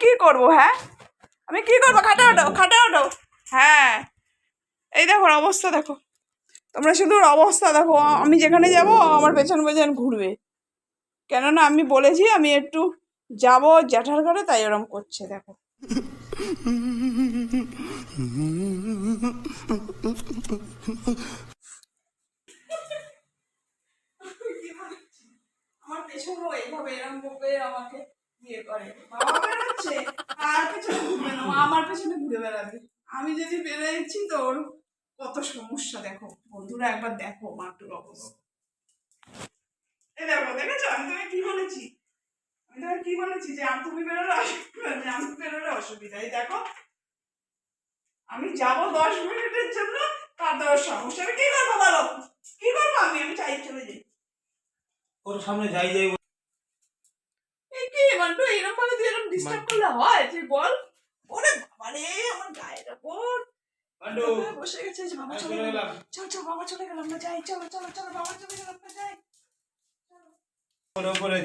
কি করব হ্যাঁ? আমি কি করব? খাটে ওঠো খাটে ওঠো হ্যাঁ। এই দেখো অবস্থা দেখো। তোমরা শুধু অবস্থা দেখো। আমি যেখানে যাব আমার পেছন পেছন ঘুরবে। কেননা আমি বলেছি, আমি একটু যাব জ্যাঠার ঘরে, তাই ওরম করছে, দেখো। আমার পেছনেও এইভাবে, এরম করে আমাকে। ইয়ে করে। বাবা আর পেছনে আমার পেছনে ঘুরে বেড়াবে। আমি যদি কত সমস্যা দেখো। বন্ধুরা, একবার দেখো মাটুর অবস্থা। দেখো আমি তোমাকে কি বলেছি? আমি তোমাকে কি বলেছি যে আমি তুমি বেরোলে অসুবিধা আমি বেরোলে অসুবিধা এই দেখো, আমি যাব দশ মিনিটের জন্য তার দেওয়ার সমস্যা। আমি কি করব বলো? কি করব আমি? আমি চাই চলে যাই। ওর সামনে যাই যাই এরকম ভাবে তুই ডিস্টার্ব করলে হয় তুই বল। ওরে বাবারে আমার গায়ের ওপর। বসে গেছে বাবা আমি চলে চলে গেল। গেলাম। চল চল বাবা চলে গেল আমরা যাই চলো চলো চলো বাবা চলে গেল আমরা যাই। ওপরে ওপরে।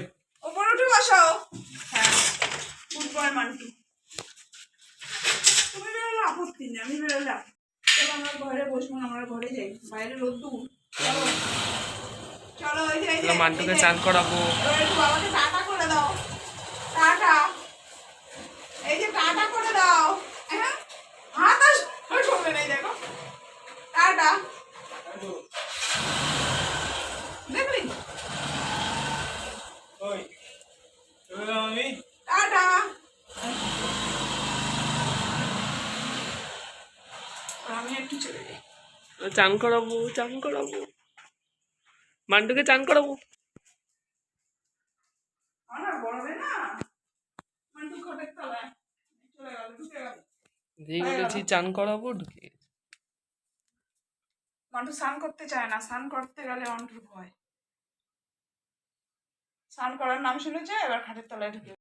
ওপরে উঠে বসাও হ্যাঁ গুড বয় মান্টু। তুমি বেরোলে আপত্তি নেই আমি বেরোলে চলো আমরা ঘরে বসবো না, আমরা ঘরে যাই। বাইরে রোদ্দুর। চলো। চলো ওই যে মান্টুকে চান করাবো। বাবাকে করে দাও টাটা এই যে টাটা করে দাও হ্যাঁ হাত আর আর করবে না এই দেখো টাটা বান্টু, দেখলি ওই চলে গেলাম আমি টাটা আমি একটু চলে যাই চান করাবো। চান করাবো মান্টুকে চান করাবো চান করাবো ঢুকে। মান্টু স্নান করতে চায় না, স্নান করতে গেলে মন্টুর ভয় স্নান করার নাম শুনেছে, এবার খাটের তলায় ঢুকে